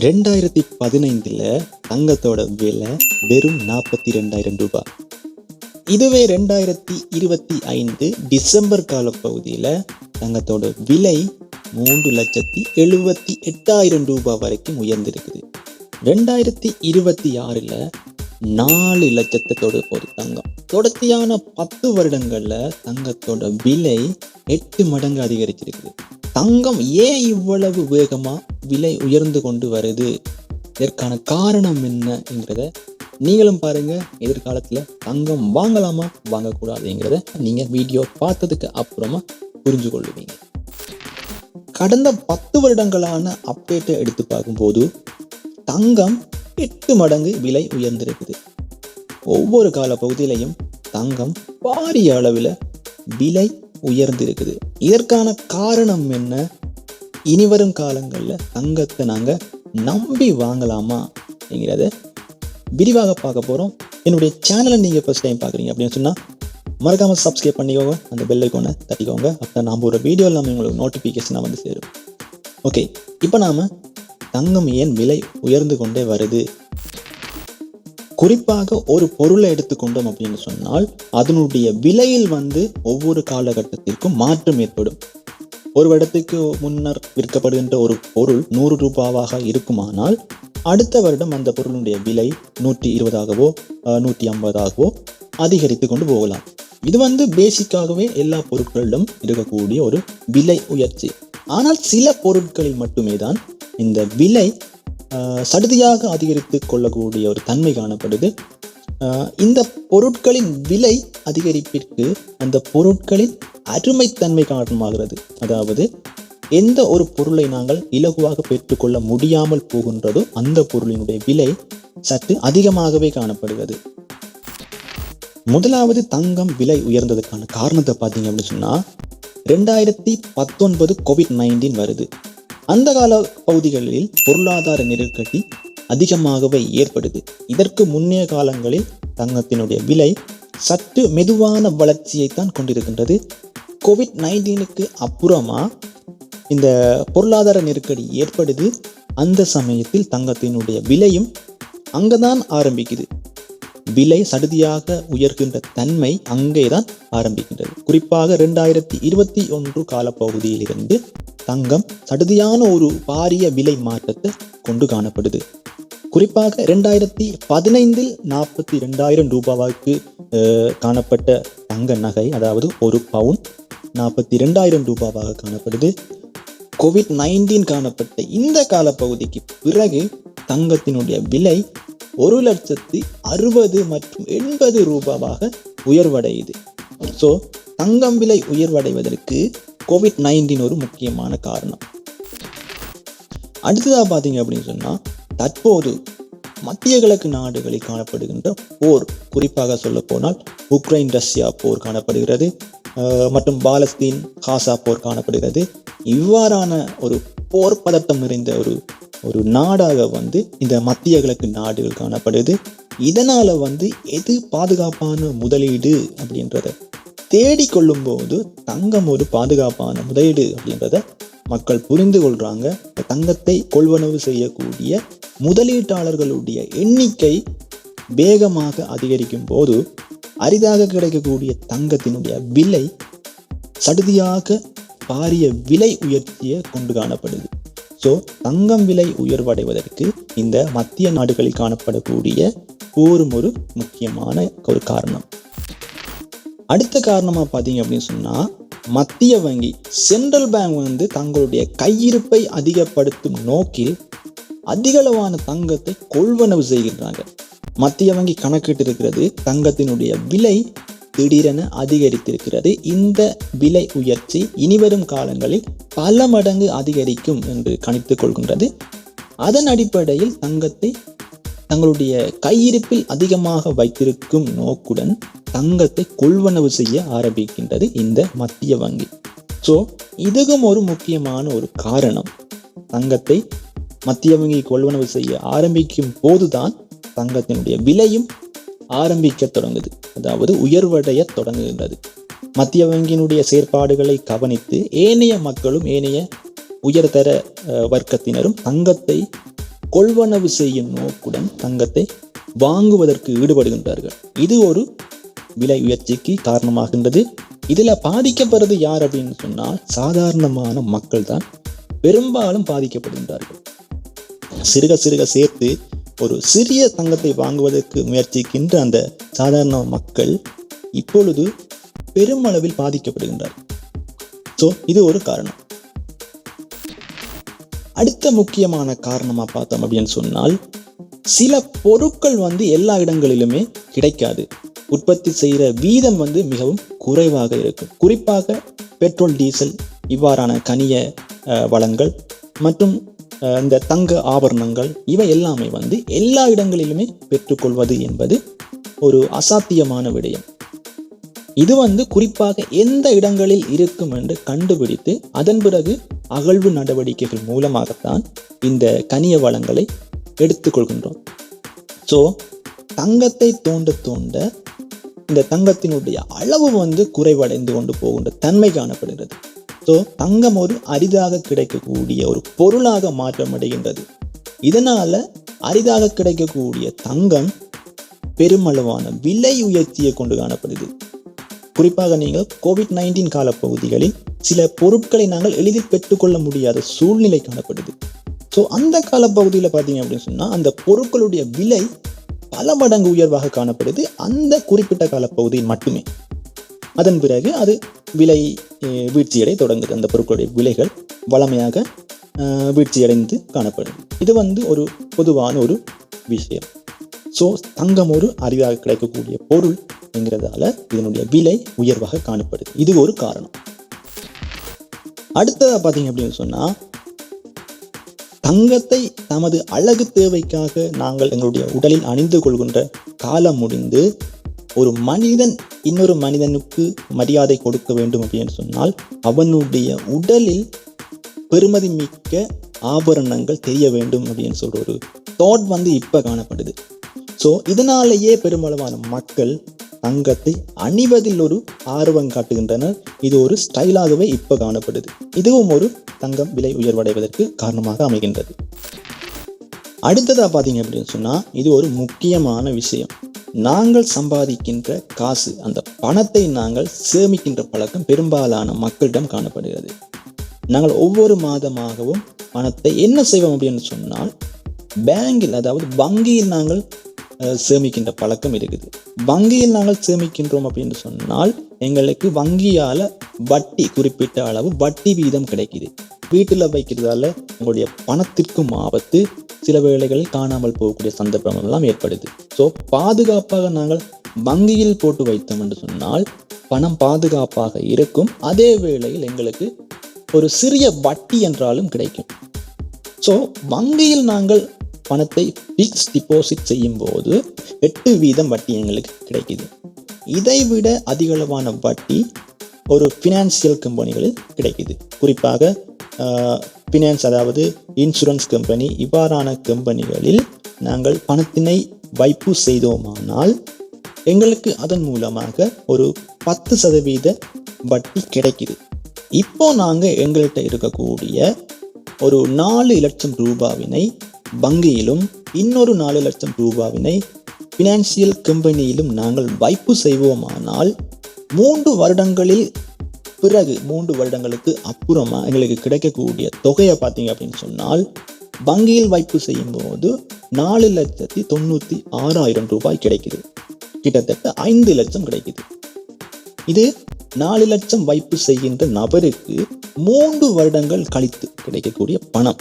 ரெண்டாயிரத்தி பதினைந்தில் தங்கத்தோட விலை வெறும் நாற்பத்தி ரெண்டாயிரம் ரூபாய் இதுவே ரெண்டாயிரத்தி இருபத்தி ஐந்து டிசம்பர் கால பகுதியில் தங்கத்தோட விலை மூன்று லட்சத்தி எழுபத்தி எட்டாயிரம் ரூபாய் வரைக்கும் உயர்ந்திருக்குது. ரெண்டாயிரத்தி இருபத்தி ஆறில் நாலு லட்சத்தை தொடு தங்கம். தொடர்ச்சியான பத்து வருடங்களில் தங்கத்தோட விலை எட்டு மடங்கு அதிகரிச்சிருக்குது. தங்கம் ஏன் இவ்வளவு வேகமாக விலை உயர்ந்து கொண்டு வருது? இதற்கான காரணம் என்னங்கிறத நீங்களும் பாருங்க. எதிர்காலத்தில் தங்கம் வாங்கலாமா வாங்கக்கூடாதுங்கிறத நீங்கள் வீடியோ பார்த்ததுக்கு அப்புறமா புரிஞ்சு கொள்ளுவீங்க கடந்த பத்து வருடங்களான அப்டேட்டை எடுத்து பார்க்கும்போது தங்கம் எட்டு மடங்கு விலை உயர்ந்திருக்குது. ஒவ்வொரு கால பகுதியிலையும் தங்கம் பாரிய அளவில் விலை உயர்ந்திருக்குது. இதற்கான காரணம் என்ன? இனி வரும் காலங்களில் தங்கத்தை நாங்கள் நம்பி வாங்கலாமா அப்படிங்கிறத விரிவாக பார்க்க போகிறோம் என்னுடைய சேனலை நீங்கள் ஃபஸ்ட் டைம் பார்க்குறீங்க அப்படின்னு சொன்னால் மறக்காமல் சப்ஸ்கிரைப் பண்ணிக்கோங்க. அந்த பெல் ஐக்கோனை தட்டிக்கோங்க. அப்போ நாம் ஒரு வீடியோ இல்லாமல் உங்களுக்கு நோட்டிஃபிகேஷனாக வந்து சேரும். ஓகே இப்போ நாம் தங்கம் ஏன் விலை உயர்ந்து கொண்டே வருது? குறிப்பாக ஒரு பொருளை எடுத்துக்கொண்டோம் அப்படின்னு சொன்னால் அதனுடைய விலையில் வந்து ஒவ்வொரு காலகட்டத்திற்கும் மாற்றம் ஏற்படும். ஒரு வருடத்துக்கு முன்னர் விற்கப்படுகின்ற ஒரு பொருள் நூறு ரூபாவாக இருக்குமானால் அடுத்த வருடம் அந்த பொருளுடைய விலை நூற்றி இருபதாகவோ நூற்றி ஐம்பதாகவோ அதிகரித்து கொண்டு போகலாம். இது வந்து பேசிக்காகவே எல்லா பொருட்களிலும் இருக்கக்கூடிய ஒரு விலை உயர்ச்சி. ஆனால் சில பொருட்களில் மட்டுமே தான் இந்த விலை சடுதியாக அதிகரித்து கொள்ளக்கூடிய ஒரு தன்மை காணப்படுது. இந்த பொருட்களின் விலை அதிகரிப்பிற்கு அந்த பொருட்களின் அருமைத்தன்மை காரணமாகிறது. அதாவது எந்த ஒரு பொருளை நாங்கள் இலகுவாக பெற்றுக்கொள்ள முடியாமல் போகின்றதோ அந்த பொருளினுடைய விலை சற்று அதிகமாகவே காணப்படுகிறது. முதலாவது தங்கம் விலை உயர்ந்ததுக்கான காரணத்தை பார்த்தீங்க அப்படின்னு சொன்னால் ரெண்டாயிரத்தி பத்தொன்பது கோவிட் நைன்டீன் வருது. அந்த கால பகுதிகளில் பொருளாதார நெருக்கடி அதிகமாகவே ஏற்படுது. இதற்கு முன்னைய காலங்களில் தங்கத்தினுடைய விலை சற்று மெதுவான வளர்ச்சியைத்தான் கொண்டிருக்கின்றது. கோவிட் நைன்டீனுக்கு அப்புறமா இந்த பொருளாதார நெருக்கடி ஏற்படுது. அந்த சமயத்தில் தங்கத்தினுடைய விலையும் அங்கதான் ஆரம்பிக்குது. விலை சடுதியாக உயர்கின்ற தன்மை அங்கேதான் ஆரம்பிக்கின்றது. குறிப்பாக ரெண்டாயிரத்தி இருபத்தி ஒன்று காலப்பகுதியிலிருந்து தங்கம் சடுதியான ஒரு பாரிய விலை மாற்றத்தை கொண்டு காணப்படுது. குறிப்பாக ரெண்டாயிரத்தி பதினைந்தில் நாற்பத்தி ரெண்டாயிரம் ரூபாய்க்கு காணப்பட்ட தங்க நகை அதாவது ஒரு பவுன் நாற்பத்தி ரெண்டாயிரம் ரூபாவாக காணப்படுது. கோவிட் நைன்டீன் காணப்பட்ட இந்த காலப்பகுதிக்கு பிறகு தங்கத்தினுடைய விலை ஒரு லட்சத்தி அறுபது மற்றும் எண்பது ரூபாவாக உயர்வடையுது. ஸோ தங்கம் விலை உயர்வடைவதற்கு கோவிட் நைன்டீன் ஒரு முக்கியமான காரணம். அடுத்ததாக பார்த்தீங்க அப்படின்னு சொன்னால் தற்போது மத்திய கிழக்கு நாடுகளில் காணப்படுகின்ற போர் குறிப்பாக சொல்ல போனால் உக்ரைன் ரஷ்யா போர் காணப்படுகிறது. மற்றும் பாலஸ்தீன் காசா போர் காணப்படுகிறது. இவ்வாறான ஒரு போர் பதட்டம் நிறைந்த ஒரு ஒரு நாடாக வந்து இந்த மத்திய கிழக்கு நாடுகள் காணப்படுது. இதனால் வந்து எது பாதுகாப்பான முதலீடு அப்படின்றத தேடிக்கொள்ளும்போது தங்கம் ஒரு பாதுகாப்பான முதலீடு அப்படின்றத மக்கள் புரிந்து கொள்கிறாங்க தங்கத்தை கொள்வனவு செய்யக்கூடிய முதலீட்டாளர்களுடைய எண்ணிக்கை வேகமாக அதிகரிக்கும் போது அரிதாக கிடைக்கக்கூடிய தங்கத்தினுடைய விலை சடுதியாக பாரிய விலை உயர்த்திய கொண்டு காணப்படுது. ஸோ தங்கம் விலை உயர்வடைவதற்கு இந்த மத்திய நாடுகளில் காணப்படக்கூடிய போரும் ஒரு முக்கியமான ஒரு காரணம். அடுத்த காரணமாக பார்த்தீங்க அப்படின்னு சொன்னால் மத்திய வங்கி சென்ட்ரல் பேங்க் வந்து தங்களுடைய கையிருப்பை அதிகப்படுத்தும் நோக்கில் அதிகளவான தங்கத்தை கொள்வனவு செய்கின்றாங்க. மத்திய வங்கி கணக்கிட்டு இருக்கிறது தங்கத்தினுடைய விலை திடீரென அதிகரித்திருக்கிறது. இந்த விலை உயர்ச்சி இனிவரும் காலங்களில் பல மடங்கு அதிகரிக்கும் என்று கணித்துக் கொள்கின்றது. அதன் அடிப்படையில் தங்கத்தை தங்களுடைய கையிருப்பில் அதிகமாக வைத்திருக்கும் நோக்குடன் தங்கத்தை கொள்வனவு செய்ய ஆரம்பிக்கின்றது இந்த மத்திய வங்கி. ஸோ இதுவும் ஒரு முக்கியமான ஒரு காரணம். தங்கத்தை மத்திய வங்கி கொள்வனவு செய்ய ஆரம்பிக்கும் போதுதான் தங்கத்தினுடைய விலையும் ஆரம்பிக்க தொடங்குது. அதாவது உயர்வடைய தொடங்குகின்றது. மத்திய வங்கியினுடைய செயற்பாடுகளை கவனித்து ஏனைய மக்களும் ஏனைய உயர்தர வர்க்கத்தினரும் தங்கத்தை கொள்வனவு செய்யும் நோக்குடன் தங்கத்தை வாங்குவதற்கு ஈடுபடுகின்றார்கள். இது ஒரு விலை உயர்ச்சிக்கு காரணமாகின்றது. இதில் பாதிக்கப்படுறது யார் அப்படின்னு சொன்னால் சாதாரணமான மக்கள் தான் பெரும்பாலும் பாதிக்கப்படுகின்றார்கள். சிறுக சிறுக சேர்த்து ஒரு சிறிய தங்கத்தை வாங்குவதற்கு முயற்சிக்கின்ற அந்த சாதாரண மக்கள் இப்பொழுது பெருமளவில் பாதிக்கப்படுகின்றார். ஸோ இது ஒரு காரணம். அடுத்த முக்கியமான காரணமாக பார்த்தோம் அப்படின்னு சொன்னால் சில பொருட்கள் வந்து எல்லா இடங்களிலுமே கிடைக்காது. உற்பத்தி செய்கிற வீதம் வந்து மிகவும் குறைவாக இருக்கும். குறிப்பாக பெட்ரோல் டீசல் இவ்வாறான கனிய வளங்கள் மற்றும் இந்த தங்க ஆபரணங்கள் இவை எல்லாமே வந்து எல்லா இடங்களிலுமே பெற்றுக்கொள்வது என்பது ஒரு அசாத்தியமான விடயம். இது வந்து குறிப்பாக எந்த இடங்களில் இருக்கும் என்று கண்டுபிடித்து அதன் பிறகு அகழ்வு நடவடிக்கைகள் மூலமாகத்தான் இந்த கனிய வளங்களை எடுத்துக்கொள்கின்றோம். ஸோ தங்கத்தை தோண்ட தோண்ட இந்த தங்கத்தினுடைய அளவு வந்து குறைவடைந்து கொண்டு போகின்ற தன்மை காணப்படுகிறது. ஸோ தங்கம் ஒரு அரிதாக கிடைக்கக்கூடிய ஒரு பொருளாக மாற்றமடைகின்றது. இதனால அரிதாக கிடைக்கக்கூடிய தங்கம் பெருமளவான விலை உயர்த்தியை கொண்டு காணப்படுது. குறிப்பாக நீங்கள் கோவிட் நைன்டீன் காலப்பகுதிகளில் சில பொருட்களை நாங்கள் எளிதில் பெற்றுக்கொள்ள முடியாத சூழ்நிலை காணப்படுது. ஸோ அந்த காலப்பகுதியில் பார்த்தீங்க அப்படின்னு சொன்னால் அந்த பொருட்களுடைய விலை பல மடங்கு உயர்வாக காணப்படுது. அந்த குறிப்பிட்ட காலப்பகுதியில் மட்டுமே. அதன் பிறகு அது விலை வீழ்ச்சியடை தொடங்குது. அந்த பொருட்களுடைய விலைகள் வளமையாக வீழ்ச்சியடைந்து காணப்படும். இது வந்து ஒரு பொதுவான ஒரு விஷயம். ஸோ தங்கம் ஒரு அரிதாக கிடைக்கக்கூடிய பொருள் என்கிறதால இதனுடைய விலை உயர்வாக காணப்படுது. இது ஒரு காரணம். அடுத்ததாக பார்த்தீங்க அப்படின்னு சொன்னால் தங்கத்தை தமது அழகு தேவைக்காக நாங்கள் எங்களுடைய உடலில் அணிந்து கொள்கின்ற காலம் முடிந்து ஒரு மனிதன் இன்னொரு மனிதனுக்கு மரியாதை கொடுக்க வேண்டும் அப்படின்னு சொன்னால் அவனுடைய உடலில் பெருமதி மிக்க ஆபரணங்கள் தெரிய வேண்டும் அப்படின்னு சொல்ற ஒரு தாட் வந்து இப்போ காணப்படுது. ஸோ இதனாலேயே பெருமளவான மக்கள் தங்கத்தை அணிவதில் ஒரு ஆர்வம் காட்டுகின்றனர். இது ஒரு ஸ்டைலாகவே இப்போ காணப்படுது. இதுவும் ஒரு தங்கம் விலை உயர்வடைவதற்கு காரணமாக அமைகின்றது. அடுத்ததாக பார்த்தீங்க அப்படின்னு சொன்னால் இது ஒரு முக்கியமான விஷயம். நாங்கள் சம்பாதிக்கின்ற காசு அந்த பணத்தை நாங்கள் சேமிக்கின்ற பழக்கம் பெரும்பாலான மக்களிடம் காணப்படுகிறது. நாங்கள் ஒவ்வொரு மாதமாகவும் பணத்தை என்ன செய்வோம் அப்படின்னு சொன்னால் பேங்கில் அதாவது வங்கியில் நாங்கள் சேமிக்கின்ற பழக்கம் இருக்குது. வங்கியில் நாங்கள் சேமிக்கின்றோம் அப்படின்னு சொன்னால் எங்களுக்கு வங்கியால் வட்டி குறிப்பிட்ட அளவு வட்டி வீதம் கிடைக்குது. வீட்டில் வைக்கிறதால உங்களுடைய பணத்திற்கும் ஆபத்து. சில வேளைகளில் காணாமல் போகக்கூடிய சந்தர்ப்பம் எல்லாம் ஏற்படுது. ஸோ பாதுகாப்பாக நாங்கள் வங்கியில் போட்டு வைத்தோம் என்று சொன்னால் பணம் பாதுகாப்பாக இருக்கும். அதே வேளையில் எங்களுக்கு ஒரு சிறிய வட்டி என்றாலும் கிடைக்கும். ஸோ வங்கியில் நாங்கள் பணத்தை ஃபிக்ஸ் டிபாசிட் செய்யும் போது எட்டு வீதம் வட்டி எங்களுக்கு கிடைக்குது. இதைவிட அதிகளவான வட்டி ஒரு ஃபினான்சியல் கம்பெனிகளில் கிடைக்குது. குறிப்பாக ஃபினான்ஸ் அதாவது இன்சூரன்ஸ் கம்பெனி இவ்வாறான கம்பெனிகளில் நாங்கள் பணத்தினை வைப்பு செய்தோமானால் எங்களுக்கு அதன் மூலமாக ஒரு பத்து சதவீத வட்டி கிடைக்குது. இப்போ நாங்கள் எங்கள்கிட்ட இருக்கக்கூடிய ஒரு நாலு லட்சம் ரூபாவினை வங்கியிலும் இன்னொரு நாலு லட்சம் ரூபாவினை ஃபினான்சியல் கம்பெனியிலும் நாங்கள் வைப்பு செய்வோமானால் மூன்று வருடங்களில் பிறகு மூன்று வருடங்களுக்கு அப்புறமா எங்களுக்கு கிடைக்கக்கூடிய தொகையை பார்த்தீங்க அப்படின்னு சொன்னால் வங்கியில் வைப்பு செய்யும் போது நாலு லட்சத்தி தொண்ணூற்றி ஆறாயிரம் ரூபாய் கிடைக்குது. கிட்டத்தட்ட ஐந்து லட்சம் கிடைக்குது. இது நாலு லட்சம் வைப்பு செய்கின்ற நபருக்கு மூன்று வருடங்கள் கழித்து கிடைக்கக்கூடிய பணம்.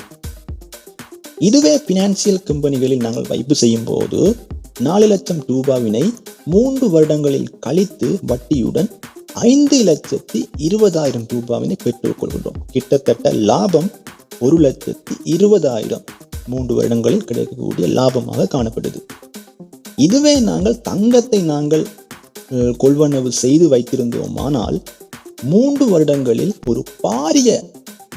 இதுவே பினான்சியல் கம்பெனிகளில் நாங்கள் வைப்பு செய்யும் போது நாலு லட்சம் ரூபாவினை மூன்று வருடங்களில் கழித்து வட்டியுடன் ஐந்து லட்சத்தி இருபதாயிரம் ரூபாவினை பெற்றுக்கொள்கின்றோம் கிட்டத்தட்ட லாபம் ஒரு லட்சத்தி இருபதாயிரம். மூன்று வருடங்களில் கிடைக்கக்கூடிய லாபமாக காணப்படுது. இதுவே நாங்கள் தங்கத்தை நாங்கள் கொள்வனவு செய்து வைத்திருந்தோமானால் மூன்று வருடங்களில் ஒரு பாரிய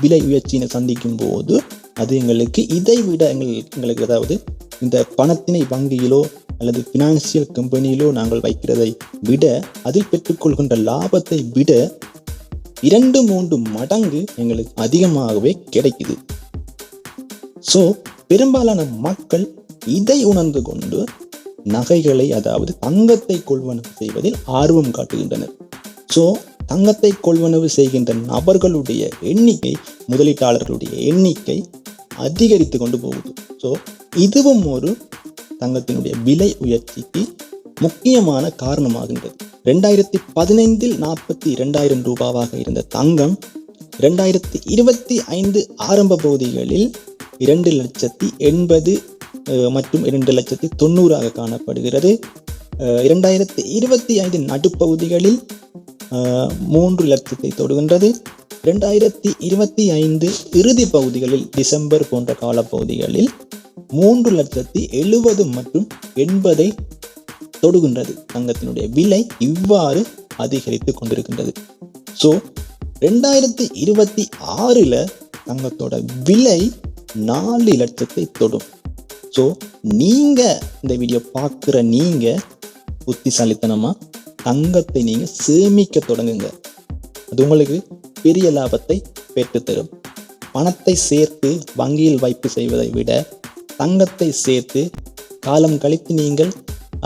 விலை உயர்ச்சியினை சந்திக்கும் போது அது எங்களுக்கு இதை விட எங்களுக்கு எங்களுக்கு அதாவது இந்த பணத்தினை வங்கியிலோ அல்லது ஃபினான்சியல் கம்பெனியிலோ நாங்கள் வைக்கிறதை விட அதில் பெற்றுக்கொள்கின்ற லாபத்தை விட இரண்டு மூன்று மடங்கு எங்களுக்கு அதிகமாகவே கிடைக்குது. ஸோ பெரும்பாலான மக்கள் இதை உணர்ந்து கொண்டு நகைகளை அதாவது தங்கத்தை கொள்வனவு செய்வதில் ஆர்வம் காட்டுகின்றனர். ஸோ தங்கத்தை கொள்வனவு செய்கின்ற நபர்களுடைய எண்ணிக்கை முதலீட்டாளர்களுடைய எண்ணிக்கை அதிகரித்து கொண்டு போகுது. ஸோ இதுவும் ஒரு தங்கத்தினுடைய விலை உயர்ச்சிக்கு முக்கியமான காரணமாகின்றது. ரெண்டாயிரத்தி பதினைந்தில் நாற்பத்தி இரண்டாயிரம் ரூபாவாக இருந்த தங்கம் இரண்டாயிரத்தி இருபத்தி ஐந்து ஆரம்ப பகுதிகளில் இரண்டு லட்சத்தி எண்பது மற்றும் இரண்டு லட்சத்தி தொண்ணூறாக காணப்படுகிறது. இரண்டாயிரத்தி இருபத்தி ஐந்து நடுப்பகுதிகளில் மூன்று லட்சத்தை தொடுகின்றது. இரண்டாயிரத்தி இருபத்தி ஐந்து இறுதி பகுதிகளில் டிசம்பர் போன்ற காலப்பகுதிகளில் மூன்று லட்சத்தி எழுபது மற்றும் எண்பதை தொடுகின்றது. தங்கத்தினுடைய விலை இவ்வாறு அதிகரித்து கொண்டிருக்கின்றது. ஸோ ரெண்டாயிரத்தி இருபத்தி ஆறில் தங்கத்தோட விலை நாலு லட்சத்தை தொடும். ஸோ நீங்கள் இந்த வீடியோ பார்க்குற நீங்கள் புத்திசாலித்தனமாக தங்கத்தை நீங்கள் சேமிக்க தொடங்குங்க. அது உங்களுக்கு பெரிய லாபத்தை பெற்றுத்தரும். பணத்தை சேர்த்து வங்கியில் வைப்பு செய்வதை விட தங்கத்தை சேர்த்து காலம் கழித்து நீங்கள்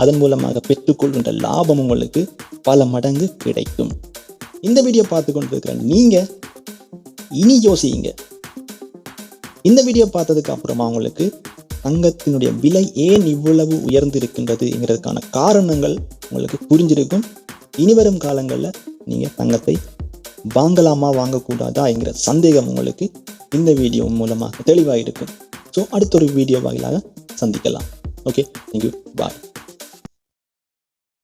அதன் மூலமாக பெற்றுக்கொள்கின்ற லாபம் உங்களுக்கு பல மடங்கு கிடைக்கும். இந்த வீடியோ பார்த்து கொண்டிருக்கிற நீங்கள் இனி யோசியுங்க இந்த வீடியோ பார்த்ததுக்கு அப்புறமா உங்களுக்கு தங்கத்தினுடைய விலை ஏன் இவ்வளவு உயர்ந்திருக்கின்றதுங்கிறதுக்கான காரணங்கள் உங்களுக்கு புரிஞ்சிருக்கும். இனி வரும் காலங்களில் நீங்கள் தங்கத்தை வாங்கலாமா வாங்கக்கூடாதா என்கிற சந்தேகம் உங்களுக்கு இந்த வீடியோ மூலமாக தெளிவாக இருக்கும் ஸோ அடுத்த ஒரு வீடியோ வாயிலாக சந்திக்கலாம். Okay thank you bye